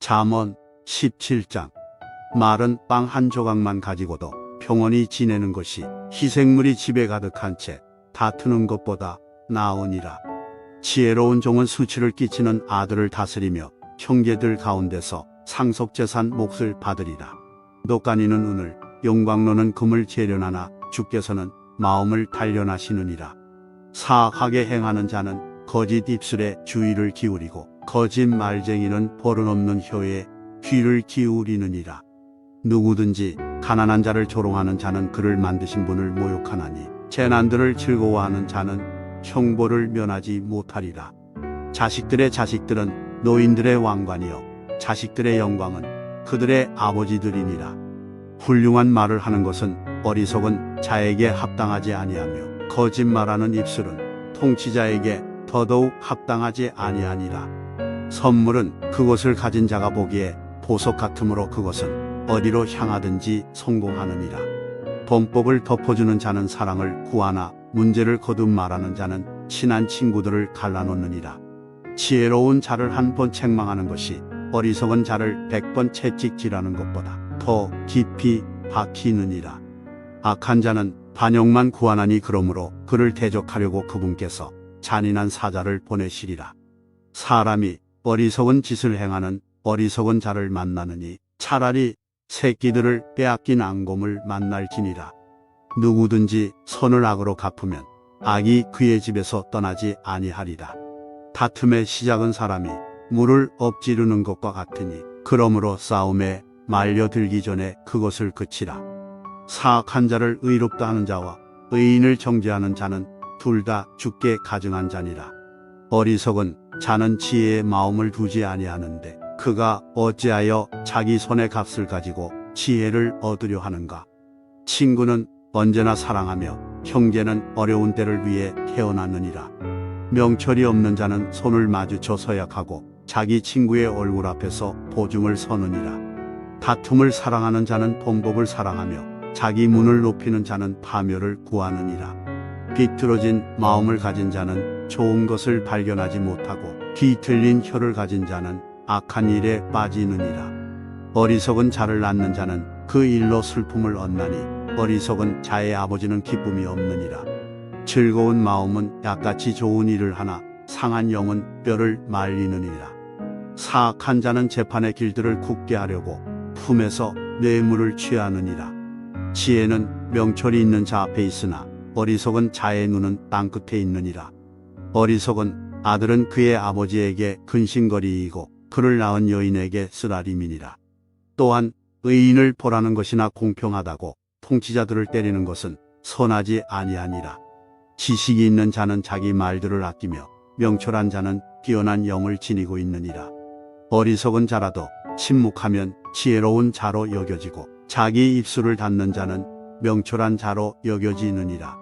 잠언 17장 말은 빵 한 조각만 가지고도 평온히 지내는 것이 희생물이 집에 가득한 채 다투는 것보다 나으니라. 지혜로운 종은 수치를 끼치는 아들을 다스리며 형제들 가운데서 상속재산 몫을 받으리라. 노간이는 은을 용광로는 금을 재련하나 주께서는 마음을 단련하시느니라. 사악하게 행하는 자는 거짓 입술에 주의를 기울이고 거짓 말쟁이는 버릇없는 혀에 귀를 기울이느니라. 누구든지 가난한 자를 조롱하는 자는 그를 만드신 분을 모욕하나니 재난들을 즐거워하는 자는 형벌을 면하지 못하리라. 자식들의 자식들은 노인들의 왕관이요 자식들의 영광은 그들의 아버지들이니라. 훌륭한 말을 하는 것은 어리석은 자에게 합당하지 아니하며 거짓말하는 입술은 통치자에게 더더욱 합당하지 아니하니라. 선물은 그것을 가진 자가 보기에 보석 같으므로 그것은 어디로 향하든지 성공하느니라. 범법을 덮어주는 자는 사랑을 구하나 문제를 거듭 말하는 자는 친한 친구들을 갈라놓느니라. 지혜로운 자를 한 번 책망하는 것이 어리석은 자를 백 번 채찍질하는 것보다 더 깊이 박히느니라. 악한 자는 반역만 구하나니 그러므로 그를 대적하려고 그분께서 잔인한 사자를 보내시리라. 사람이 어리석은 짓을 행하는 어리석은 자를 만나느니 차라리 새끼들을 빼앗긴 앙곰을 만날지니라. 누구든지 선을 악으로 갚으면 악이 그의 집에서 떠나지 아니하리라. 다툼의 시작은 사람이 물을 엎지르는 것과 같으니 그러므로 싸움에 말려들기 전에 그것을 그치라. 사악한 자를 의롭다 하는 자와 의인을 정죄하는 자는 둘 다 죽게 가증한 자니라. 어리석은 자는 지혜의 마음을 두지 아니하는데 그가 어찌하여 자기 손의 값을 가지고 지혜를 얻으려 하는가? 친구는 언제나 사랑하며 형제는 어려운 때를 위해 태어났느니라. 명철이 없는 자는 손을 마주쳐 서약하고 자기 친구의 얼굴 앞에서 보증을 서느니라. 다툼을 사랑하는 자는 범법을 사랑하며 자기 문을 높이는 자는 파멸을 구하느니라. 비틀어진 마음을 가진 자는 좋은 것을 발견하지 못하고 뒤틀린 혀를 가진 자는 악한 일에 빠지느니라. 어리석은 자를 낳는 자는 그 일로 슬픔을 얻나니 어리석은 자의 아버지는 기쁨이 없느니라. 즐거운 마음은 약같이 좋은 일을 하나 상한 영은 뼈를 말리느니라. 사악한 자는 재판의 길들을 굳게 하려고 품에서 뇌물을 취하느니라. 지혜는 명철이 있는 자 앞에 있으나 어리석은 자의 눈은 땅 끝에 있느니라. 어리석은 아들은 그의 아버지에게 근심거리이고 그를 낳은 여인에게 쓰라림이니라. 또한 의인을 보라는 것이나 공평하다고 통치자들을 때리는 것은 선하지 아니하니라. 지식이 있는 자는 자기 말들을 아끼며 명철한 자는 뛰어난 영을 지니고 있느니라. 어리석은 자라도 침묵하면 지혜로운 자로 여겨지고 자기 입술을 닫는 자는 명철한 자로 여겨지느니라.